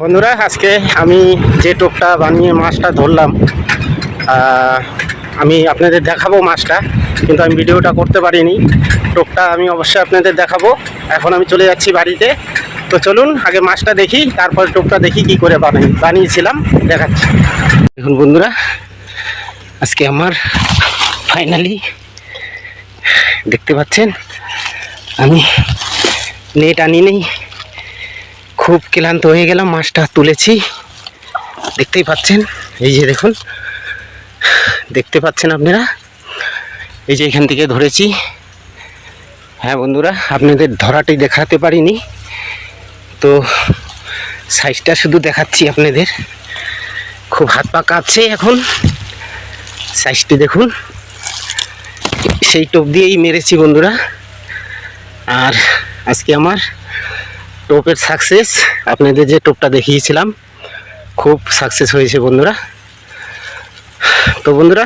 বন্ধুরা, আজকে আমি যে টোপটা বানিয়ে মাছটা ধরলাম আমি আপনাদের দেখাবো মাছটা, কিন্তু আমি ভিডিওটা করতে পারিনি। টোপটা আমি অবশ্যই আপনাদের দেখাবো। এখন আমি চলে যাচ্ছি বাড়িতে। তো চলুন, আগে মাছটা দেখি, তারপর টোপটা দেখি কি করে বানাই, বানিয়েছিলাম, দেখাচ্ছি। দেখুন বন্ধুরা, আজকে আমার ফাইনালি দেখতে পাচ্ছেন, আমি নেট আনি নেই। খুব ক্লান্ত হয়ে গেলাম, মাছটা তুলেছি। দেখতেই পাচ্ছেন, এই যে দেখুন, দেখতে পাচ্ছেন আপনারা? এই যে এখান থেকে ধরেছি। হ্যাঁ বন্ধুরা, আপনাদের ধরাটি দেখাতে পারিনি। তো সাইজটা শুধু দেখাচ্ছি আপনাদের। খুব হাত পা কাঁপছে এখন। সাইজটি দেখুন। সেই টোপ দিয়েই মেরেছি বন্ধুরা। আর আজকে আমার টোপের সাকসেস আপনাদের যে টোপটা দেখিয়েছিলাম, খুব সাকসেস হয়েছে বন্ধুরা। তো বন্ধুরা,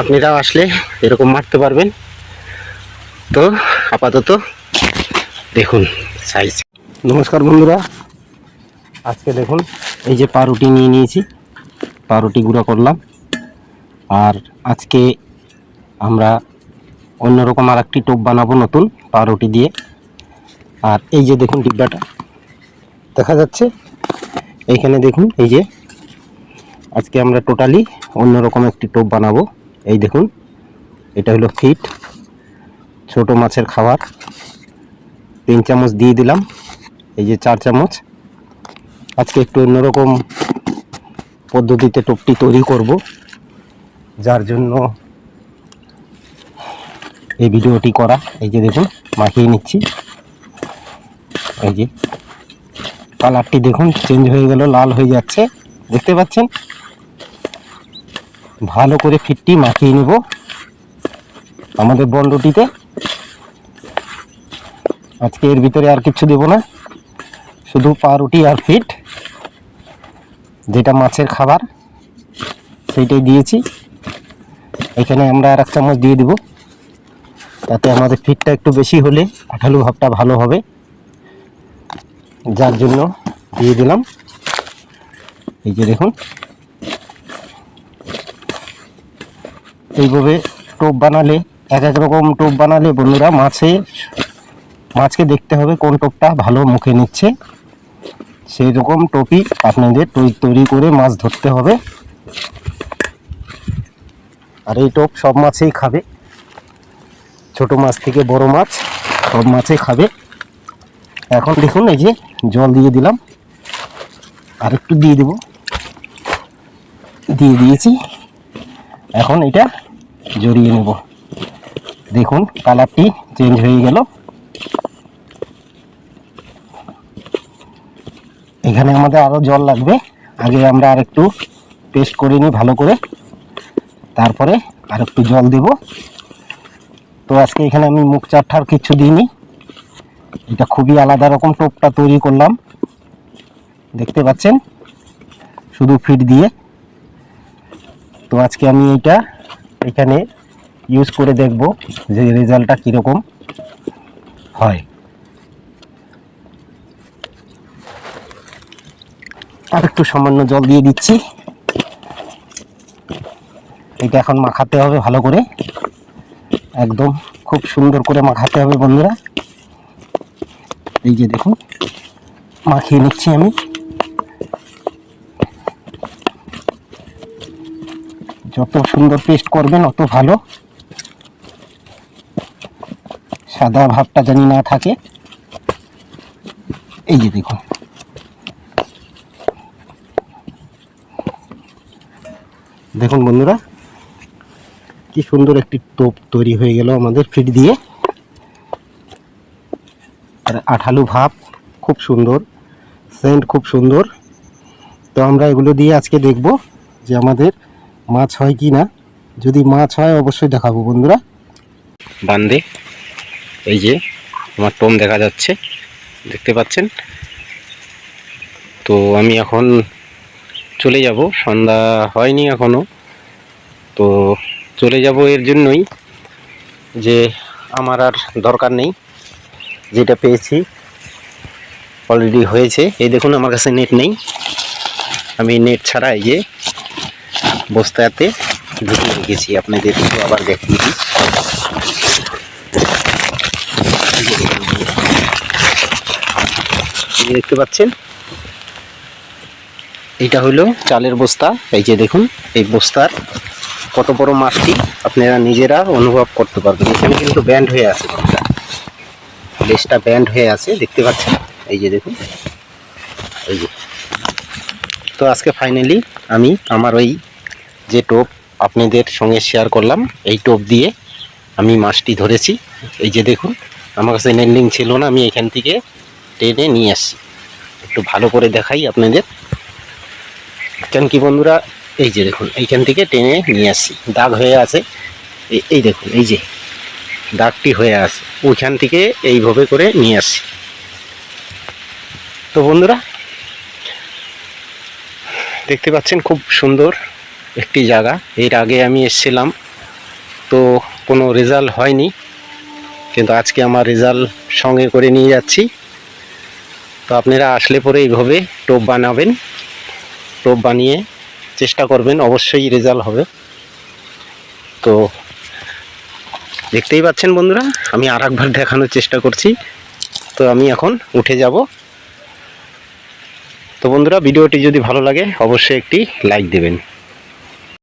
আপনারাও আসলে এরকম মারতে পারবেন। তো আপাতত দেখুন সাইজ নমস্কার বন্ধুরা, আজকে দেখুন এই যে পাউরুটি নিয়ে নিয়েছি। পাউরুটি গুঁড়া করলাম। আর আজকে আমরা অন্যরকম আর একটি টোপ বানাবো নতুন পাউরুটি দিয়ে। আর এই যে দেখুন ডিব্বাটা, দেখা যাচ্ছে? এইখানে দেখুন, এই যে আজকে আমরা টোটালি অন্যরকম একটি টোপ বানাবো। এই দেখুন, এটা হলো ফিট ছোট মাছের খাবার। তিন চামচ দিয়ে দিলাম, এই যে চার চামচ। আজকে একটু অন্যরকম পদ্ধতিতে টোপটি তৈরি করব, যার জন্য এই ভিডিওটি করা। এই যে দেখুন, মাখিয়ে নিচ্ছি। এই যে কালারটি দেখুন চেঞ্জ হয়ে গেল, লাল হয়ে যাচ্ছে। দেখতে পাচ্ছেন? ভালো করে ফিটটি মাখিয়ে নেব আমাদের বন্ডটিতে আজকে এর ভিতরে আর কিছু দেব না, শুধু পাউরুটি আর ফিট, যেটা মাছের খাবার, সেইটাই দিয়েছি। এখানে আমরা আর এক চামচ দিয়ে দিব, তাতে আমাদের ফিটটা একটু বেশি হলে আঠালু ভাবটা ভালো হবে। যার জন্য দিয়ে দিলাম। এই যে দেখুন। এইভাবে টোপ বানালে, এক এক রকম টোপ বানালে বন্ধুরা মাছে, মাছকে দেখতে হবে কোন টোপটা ভালো মুখে নিচ্ছে। সেই রকম টোপই আপনাদের তৈরি করে মাছ ধরতে হবে। আর এই টোপ সব মাছেই খাবে। ছোট মাছ থেকে বড় মাছ সব মাছে খাবে। এখন দেখুন এই যে জল দিয়ে দিলাম। আর একটু দিয়ে দেব। দিয়ে দিয়েছি। এখন এটা জড়িয়ে নেব। দেখুন, কালারটি চেঞ্জ হয়ে গেল। এখানে আমাদের আরও জল লাগবে। আগে আমরা আর একটু পেস্ট করে নিই ভালো করে। তারপরে আর একটু জল দেব। তো আজকে এখানে আমি মুখ চারঠার কিচ্ছু দিইনি। এটা খুবই আলাদা রকম টোপটা তৈরি করলাম। দেখতে পাচ্ছেন? শুধু ফিট দিয়ে। তো আজকে আমি এইটা এখানে ইউজ করে দেখব যে রেজাল্টটা কীরকম হয়। আর একটু সামান্য জল দিয়ে দিচ্ছি। এটা এখন মাখাতে হবে ভালো করে। একদম খুব সুন্দর করে মাখাতে হবে বন্ধুরা। এই যে দেখুন, মাখিয়ে নিচ্ছি আমি। যত সুন্দর পেস্ট করবেন, অত ভালো। সাদা ভাবটা জানি না থাকে। এই যে দেখুন। দেখুন বন্ধুরা, কি সুন্দর একটি টোপ তৈরি হয়ে গেল আমাদের ফিট দিয়ে। আর আঠালু ভাব খুব সুন্দর সেন্ট খুব সুন্দর। তো আমরা এগুলো দিয়ে আজকে দেখব যে আমাদের মাছ হয় কি না। যদি মাছ হয় অবশ্যই দেখাবো বন্ধুরা। বান্দে, এই যে আমার টোম দেখা যাচ্ছে, দেখতে পাচ্ছেন? তো আমি এখন চলে যাব, সন্ধ্যা হয়নি এখনও তো চলে যাব এর জন্যই যে আমার আর দরকার নেই। যেটা পেয়েছি অলরেডি হয়েছে। এই দেখুন, আমার কাছে নেট নেই। আমি নেট ছাড়া এই যে বস্তাতে ঢুকিয়ে রেখেছি। আপনাদের একটু আবার দেখিয়ে দিই। দেখতে পাচ্ছেন? এটা হলো চালের বস্তা। এই যে দেখুন, এই বস্তার কত বড় মাছটি আপনারা নিজেরা অনুভব করতে পারবেন। এখানে কিন্তু ব্যান্ড হয়ে আছে। বন্ধুরা লেজটা ব্যান্ড হয়ে আছে, দেখতে পাচ্ছেন? এই যে দেখুন। এই যে। তো আজকে ফাইনালি আমি আমার ওই যে টোপ আপনাদের সঙ্গে শেয়ার করলাম, এই টোপ দিয়ে আমি মাছটি ধরেছি। এই যে দেখুন, আমার কাছে নেল্ডিং ছিল না, আমি এখান থেকে টেনে নিয়ে আসছি। একটু ভালো করে দেখাই আপনাদের। কেন কি বন্ধুরা, এই যে দেখুন, এইখান থেকে টেনে নিয়ে আসছি। দাগ হয়ে আছে। এই দেখুন, এই যে। দাগটি হয়ে আছে। ওইখান থেকে এইভাবে করে নিয়ে আসি। তো বন্ধুরা, দেখতে পাচ্ছেন খুব সুন্দর একটি জায়গা। এর আগে আমি এসেছিলাম, তো কোনো রেজাল্ট হয়নি। কিন্তু আজকে আমার রেজাল্ট সঙ্গে করে নিয়ে যাচ্ছি। তো আপনারা আসলে পরে এইভাবে টোপ বানাবেন। টোপ বানিয়ে চেষ্টা করবেন, অবশ্যই রেজাল্ট হবে। তো দেখতেই পাচ্ছেন বন্ধুরা, আমি আর একবার দেখানোর চেষ্টা করছি। তো আমি এখন উঠে যাব। তো বন্ধুরা, ভিডিওটি যদি ভালো লাগে, অবশ্যই একটি লাইক দেবেন।